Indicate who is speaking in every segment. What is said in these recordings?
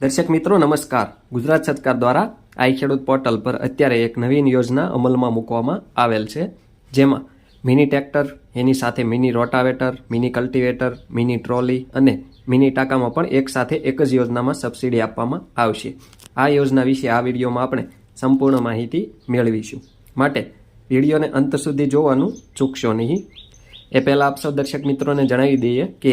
Speaker 1: દર્શક મિત્રો, નમસ્કાર. ગુજરાત સરકાર દ્વારા આઈ ખેડૂત પોર્ટલ પર અત્યારે એક નવીન યોજના અમલમાં મૂકવામાં આવેલ છે, જેમાં મિની ટ્રેક્ટર, એની સાથે mini rotavator, mini cultivator, mini trolley અને મિની ટાંકામાં પણ એક સાથે એક જ યોજનામાં સબસિડી આપવામાં આવશે. આ યોજના વિશે આ વિડીયોમાં આપણે સંપૂર્ણ માહિતી મેળવીશું. માટે વિડીયોને અંત સુધી જોવાનું ચૂકશો નહીં. એ પહેલાં આપ સૌ દર્શક મિત્રોને જણાવી દઈએ કે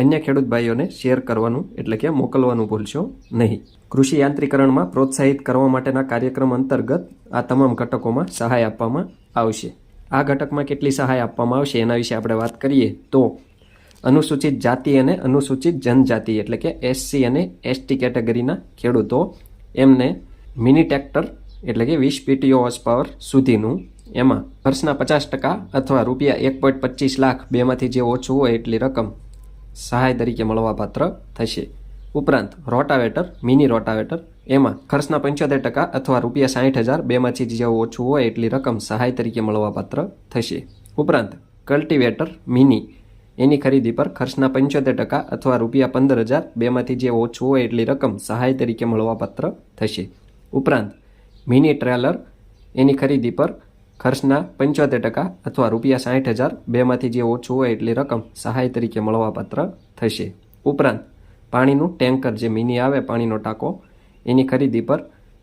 Speaker 1: અન્ય ખેડૂત ભાઈઓને શેર કરવાનું એટલે કે મોકલવાનું ભૂલશો નહીં. કૃષિ યાંત્રીકરણમાં પ્રોત્સાહિત કરવા માટેના કાર્યક્રમ અંતર્ગત આ તમામ ઘટકોમાં સહાય આપવામાં આવશે. આ ઘટકમાં કેટલી સહાય આપવામાં આવશે એના વિશે આપણે વાત કરીએ તો અનુસૂચિત જાતિ અને અનુસૂચિત જનજાતિ એટલે કે એસસી અને એસટી કેટેગરીના ખેડૂતો, એમને મિની ટ્રેક્ટર એટલે કે વીસ પીટીઓ હોર્સ પાવર સુધીનું એમાં વર્ષના પચાસ ટકા અથવા રૂપિયા એક પોઈન્ટ પચીસ લાખ બેમાંથી જે ઓછું હોય એટલી રકમ સહાય તરીકે મળવાપાત્ર થશે. ઉપરાંત રોટાવેટર, મિની રોટાવેટર, એમાં ખર્ચના પંચોતેર ટકા અથવા રૂપિયા સાહીઠ હજાર બેમાંથી જે ઓછું હોય એટલી રકમ સહાય તરીકે મળવાપાત્ર થશે. ઉપરાંત કલ્ટિવેટર, મિની, એની ખરીદી પર ખર્ચના પંચોતેર ટકા અથવા રૂપિયા પંદર હજાર બેમાંથી જે ઓછું હોય એટલી રકમ સહાય તરીકે મળવાપાત્ર થશે. ઉપરાંત મિની ટ્રેલર, એની ખરીદી પર ખર્ચના પંચોતેર ટકા અથવા રૂપિયા સાહીઠ હજાર બેમાંથી જે ઓછું હોય એટલી રકમ સહાય તરીકે મળવાપાત્ર થશે. ઉપરાંત, પાણીનું ટેન્કર જે મિની આવે પાણીનો ટાંકો, એની ખરીદી પર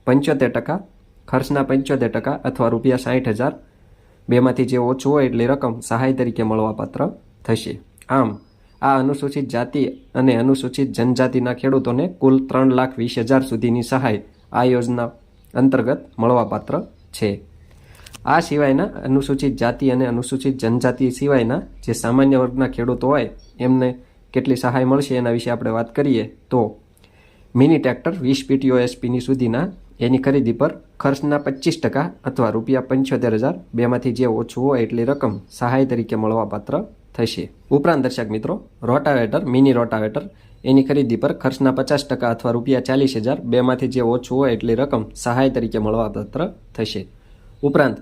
Speaker 1: પંચોતેર ટકા, ખર્ચના પંચોતેર ટકા અથવા રૂપિયા સાહીઠ હજાર બેમાંથી જે ઓછું હોય એટલી રકમ સહાય તરીકે મળવાપાત્ર થશે. આમ, આ અનુસૂચિત જાતિ અને અનુસૂચિત જનજાતિના ખેડૂતોને કુલ ત્રણ લાખ વીસ હજાર સુધીની સહાય આ યોજના અંતર્ગત મળવાપાત્ર છે. આ સિવાયના અનુસૂચિત જાતિ અને અનુસૂચિત જનજાતિ સિવાયના જે સામાન્ય વર્ગના ખેડૂતો હોય, એમને કેટલી સહાય મળશે એના વિશે આપણે વાત કરીએ તો મિની ટ્રેક્ટર વીસ પીટીઓ એસપીની સુધીના એની ખરીદી પર ખર્ચના પચીસ ટકા અથવા રૂપિયા પંચોતેર હજાર બેમાંથી જે ઓછું હોય એટલી રકમ સહાય તરીકે મળવાપાત્ર થશે. ઉપરાંત દર્શક મિત્રો, રોટાવેટર, મિની રોટાવેટર એની ખરીદી પર ખર્ચના પચાસ ટકા અથવા રૂપિયા ચાલીસ હજાર બેમાંથી જે ઓછું હોય એટલી રકમ સહાય તરીકે મળવાપાત્ર થશે. ઉપરાંત,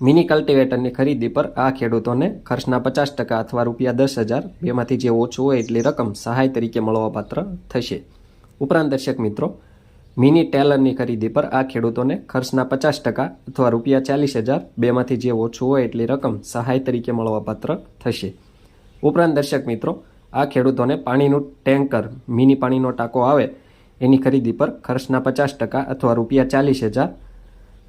Speaker 1: મિની કલ્ટિવેટરની ખરીદી પર આ ખેડૂતોને ખર્ચના પચાસ ટકા અથવા રૂપિયા દસ હજાર, બેમાંથી જે ઓછું હોય એટલી રકમ સહાય તરીકે મળવાપાત્ર થશે. ઉપરાંત, દર્શક મિત્રો, મિની ટેલરની ખરીદી પર આ ખેડૂતોને ખર્ચના પચાસ ટકા અથવા રૂપિયા ચાલીસ હજાર, બેમાંથી જે ઓછું હોય એટલી રકમ સહાય તરીકે મળવાપાત્ર થશે. ઉપરાંત, દર્શક મિત્રો, આ ખેડૂતોને પાણીનું ટેન્કર, મિની પાણીનો ટાંકો આવે, એની ખરીદી પર ખર્ચના પચાસ ટકા અથવા રૂપિયા ચાલીસ હજાર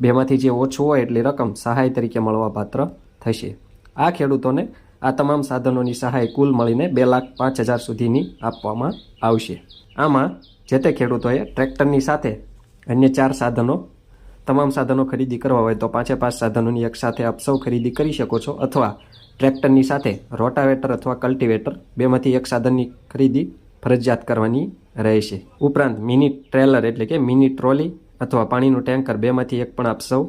Speaker 1: બેમાંથી જે ઓછું હોય એટલી રકમ સહાય તરીકે મળવાપાત્ર થશે. આ ખેડૂતોને આ તમામ સાધનોની સહાય કુલ મળીને બે લાખ પાંચ હજાર સુધીની આપવામાં આવશે. આમાં જે તે ખેડૂતોએ ટ્રેક્ટરની સાથે અન્ય ચાર સાધનો, તમામ સાધનો ખરીદી કરવા હોય તો પાંચે પાંચ સાધનોની એકસાથે આપ સૌ ખરીદી કરી શકો છો અથવા ટ્રેક્ટરની સાથે રોટાવેટર અથવા કલ્ટિવેટર બેમાંથી એક સાધનની ખરીદી ફરજિયાત કરવાની રહેશે. ઉપરાંત મિની ટ્રેલર એટલે કે મિની ટ્રોલી અથવા પાણીનું ટેન્કર બેમાંથી એક પણ આપ સૌ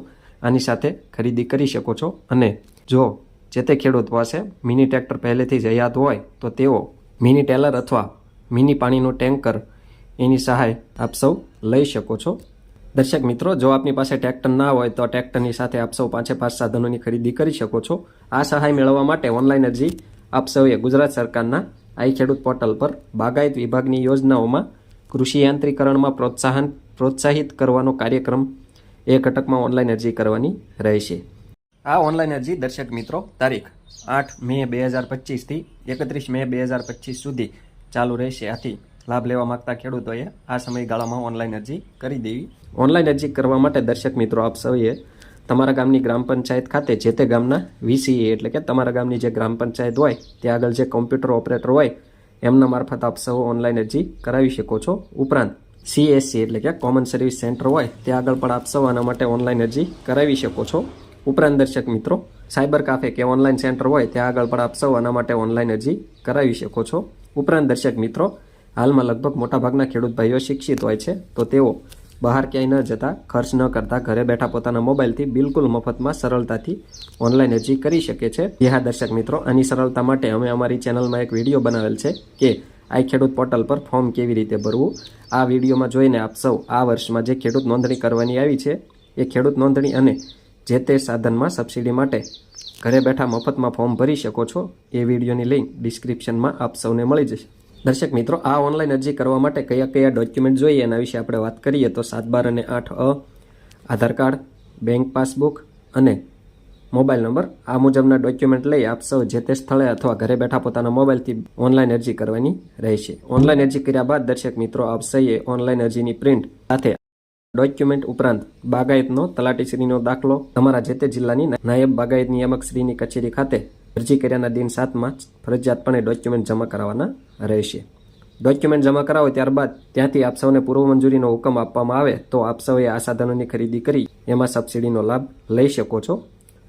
Speaker 1: આની સાથે ખરીદી કરી શકો છો. અને જો જે તે ખેડૂત પાસે મિની ટ્રેક્ટર પહેલેથી જ હયાત હોય, તો તેઓ મિની ટેલર અથવા મિની પાણીનું ટેન્કર એની સહાય આપ સૌ લઈ શકો છો. દર્શક મિત્રો, જો આપની પાસે ટ્રેક્ટર ના હોય, તો ટ્રેક્ટરની સાથે આપ સૌ પાંચે પાંચ સાધનોની ખરીદી કરી શકો છો. આ સહાય મેળવવા માટે ઓનલાઈન અરજી આપ સૌએ ગુજરાત સરકારના આઈ ખેડૂત પોર્ટલ પર બાગાયત વિભાગની યોજનાઓમાં કૃષિ યાંત્રીકરણમાં પ્રોત્સાહન પ્રોત્સાહિત કરવાનો કાર્યક્રમ એ ઘટકમાં ઓનલાઈન અરજી કરવાની રહેશે. આ ઓનલાઈન અરજી દર્શક મિત્રો તારીખ આઠ મે બે હજાર પચીસથી એકત્રીસ મે બે હજાર પચીસ સુધી ચાલુ રહેશે. આથી લાભ લેવા માંગતા ખેડૂતોએ આ સમયગાળામાં ઓનલાઈન અરજી કરી દેવી. ઓનલાઈન અરજી કરવા માટે દર્શક મિત્રો આપ સૌએ તમારા ગામની ગ્રામ પંચાયત ખાતે જે તે ગામના વીસીએ એટલે કે તમારા ગામની જે ગ્રામ પંચાયત હોય ત્યાં આગળ જે કોમ્પ્યુટર ઓપરેટર હોય એમના મારફત આપ સૌ ઓનલાઈન અરજી કરાવી શકો છો. ઉપરાંત સીએસસી એટલે કે કોમન સર્વિસ સેન્ટર હોય, ત્યાં આગળ પણ આપ આના માટે ઓનલાઈન અરજી કરાવી શકો છો. ઉપરાંત દર્શક મિત્રો, સાયબર કાફે કે ઓનલાઈન સેન્ટર હોય, ત્યાં આગળ પણ આપ આના માટે ઓનલાઈન અરજી કરાવી શકો છો. ઉપરાંત દર્શક મિત્રો, હાલમાં લગભગ મોટાભાગના ખેડૂત ભાઈઓ શિક્ષિત હોય છે, તો તેઓ બહાર ક્યાંય ન જતા, ખર્ચ ન કરતા, ઘરે બેઠા પોતાના મોબાઈલથી બિલકુલ મફતમાં સરળતાથી ઓનલાઈન અરજી કરી શકે છે. જી દર્શક મિત્રો, આની સરળતા માટે અમે અમારી ચેનલમાં એક વીડિયો બનાવેલ છે કે આઈ ખેડૂત પોર્ટલ પર ફોર્મ કેવી રીતે ભરવું? આ વિડીયોમાં જોઈને આપ સૌ આ વર્ષમાં જે ખેડૂત નોંધણી કરવાની આવી છે, એ ખેડૂત નોંધણી અને જે તે સાધનમાં સબસિડી માટે ઘરે બેઠા મફતમાં ફોર્મ ભરી શકો છો, એ વિડીયોની લિંક ડિસ્ક્રિપ્શનમાં આપ સૌને મળી જશે. દર્શક મિત્રો, આ ઓનલાઈન અરજી કરવા માટે કયા કયા ડોક્યુમેન્ટ જોઈએ એના વિશે આપણે વાત કરીએ તો સાત બાર અને આઠ અ, આધાર કાર્ડ, બેંક પાસબુક અને મોબાઈલ નંબર. આ મુજબના ડોક્યુમેન્ટ લઈ આપ સૌ જે તે સ્થળે અથવા ઘરે બેઠા પોતાના મોબાઈલથી ઓનલાઈન અરજી કરવાની રહેશે. ઓનલાઈન અરજી કર્યા બાદ દર્શક મિત્રો, આપ સૌએ ઓનલાઈન અરજીની પ્રિન્ટ સાથે ડોક્યુમેન્ટ ઉપરાંત બાગાયતનો તલાટીશ્રીનો દાખલો, તમારા જે તે જિલ્લાની નાયબ બાગાયત નિયામક શ્રીની કચેરી ખાતે અરજી કર્યાના દિન સાતમાં ફરજિયાતપણે ડોક્યુમેન્ટ જમા કરાવવાના રહેશે. ડોક્યુમેન્ટ જમા કરાવો ત્યારબાદ ત્યાંથી આપ સૌને પૂર્વ મંજૂરીનો હુકમ આપવામાં આવે તો આપ સૌએ આ સાધનોની ખરીદી કરી એમાં સબસિડીનો લાભ લઈ શકો છો.